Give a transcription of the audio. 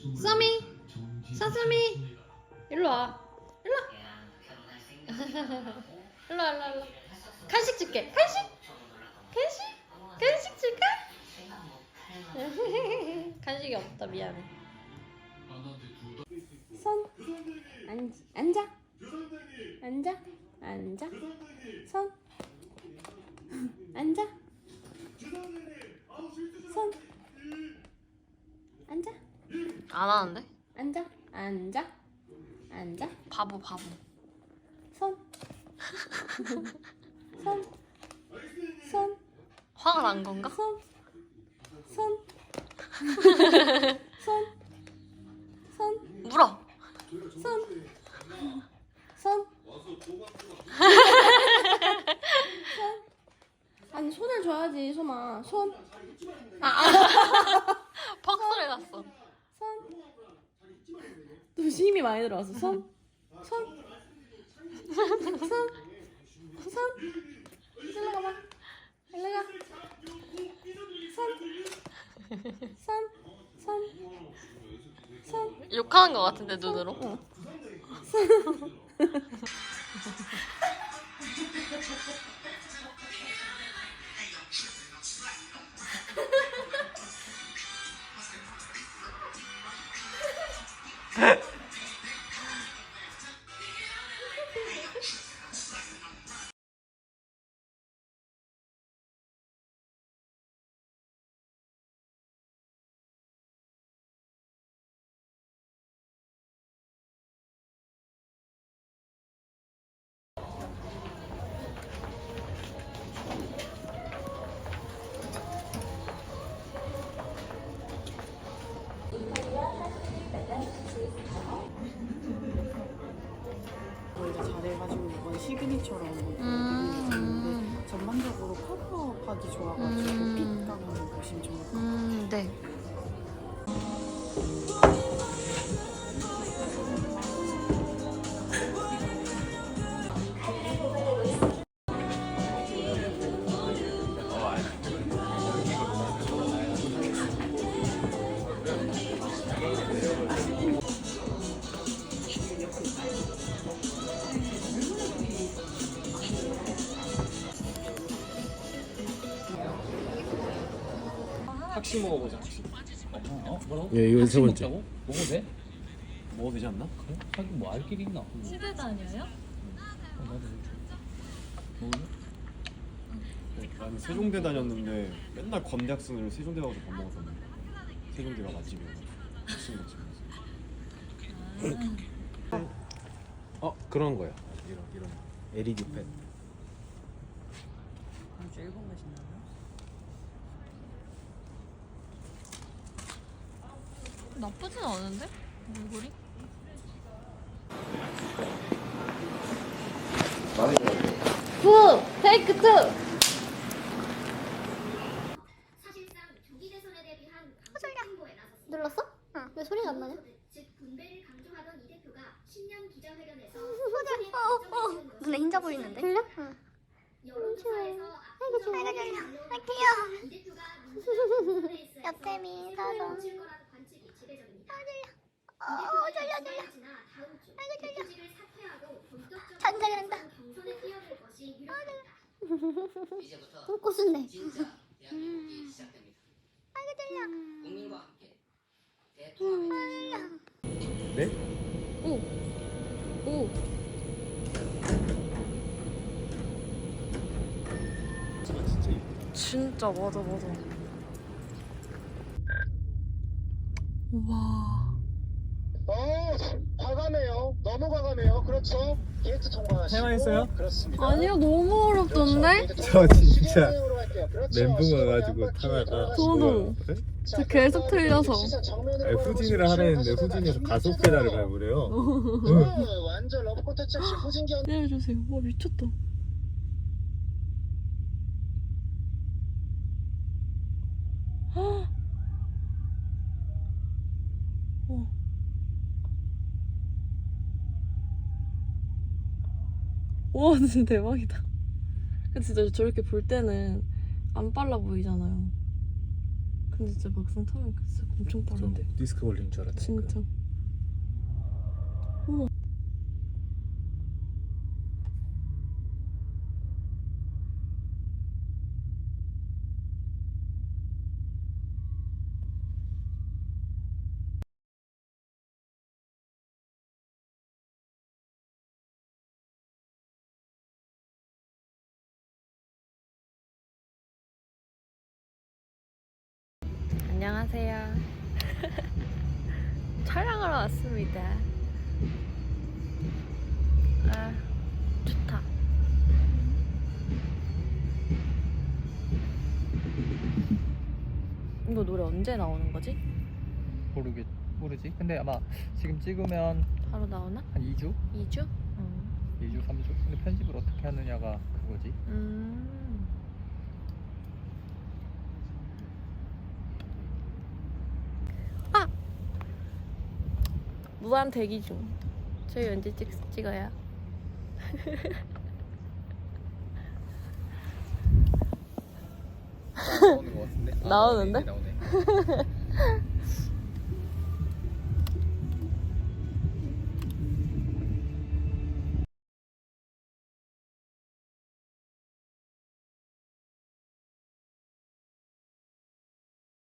썸이? 사슴이? 일로 와. 일로 와. 일로 와 일로 와 일로 와. 간식 줄게. 간식? 간식? 간식 줄까? 간식이 없다 미안해. 손. 앉, 앉아. 앉아. 앉아. 손. 앉아. 손 안 하는데? 앉아 앉아 앉아 바보 바보. 손 손, 손, 화가 난 건가? 손, 손, 손, 손, 물어. 손, 손. 손. 아니 손을 줘야지 소마 손. 퍽 소리 났어. 손. 너 힘이 많이 들어왔어. 손. 손. 손. 손. 일로 가봐. 일로 가. 손. 손. 손. 손. 욕하는 것 같은데 눈으로. 어. 저 잘해가지고 이번 시그니처로 음. 있는데 전반적으로 커버하기 좋아가지고 음. 핏감을 보시면 좋을 것 같아요. 음, 네. 학식 먹어보자. 학식. 어? 뭐라고? 예, 이거 세 번째. 먹자고? 먹어도 돼? 먹어도 되지 않나? 그래? 하긴 뭐 알 길이 있나? 시대 다녀요? 어, 나도 먹을래? 네, 나는 세종대 다녔는데 맨날 검대학생으로 세종대 가서 밥 먹었었는데 세종대가 맛집이어가지고 무슨 맛집이었어? 어 그런 거야. 이런 이런 LED 펜. 아주 일본 맛있나요? 나쁘진 않은데? 얼굴이? 투 테이크 투. 눌렀어? 왜 소리가 안 나냐? 눈에 흰자 보이는데? 들려? 여론조사에서 아이고 좀 아이고 좀아 귀여워 승리를 사서 어 졸려 졸려 잔잔한다. 경선에 뛰어들 것이 유력합니다. 이제부터 꿈꾸순네. 진짜 대한민국이 시작됩니다. 아이고 졸려 국민과 함께 대통합의 정신으로 네? 오. 진짜 이쁘다. 진짜 맞아 맞아. 와. 어, 과감해요. 너무 과감해요. 그렇죠. 게이트 통과하시고. 해맑았어요? 그렇습니다. 아니요 너무 어렵던데? 저 진짜 그렇죠. 멘붕 와가지고 타다가 저도. 저 계속 틀려서. 아니, 후진이를 하려는데 후진에서 가속 페달을 밟으래요. 완전 러브코트 섹시 후진기 내려주세요. 와 미쳤다. 헉. 어. 와 진짜 대박이다. 근데 진짜 저렇게 볼 때는 안 빨라 보이잖아요. 근데 진짜 막상 타면 진짜 엄청 빠른데. 디스크 걸린 줄 알았다. 진짜. 안녕하세요. 촬영하러 왔습니다. 아, 좋다. 이거 노래 언제 나오는 거지? 모르겠 모르지. 근데 아마 지금 찍으면 바로 나오나? 한 2주, 2주? 음. 2주, 3주. 근데 편집을 어떻게 하느냐가 그거지. 음. 아! 무한 대기 중. 저희 언제 찍, 찍어요? 나오는 것 같은데. 나오는데? 나오네.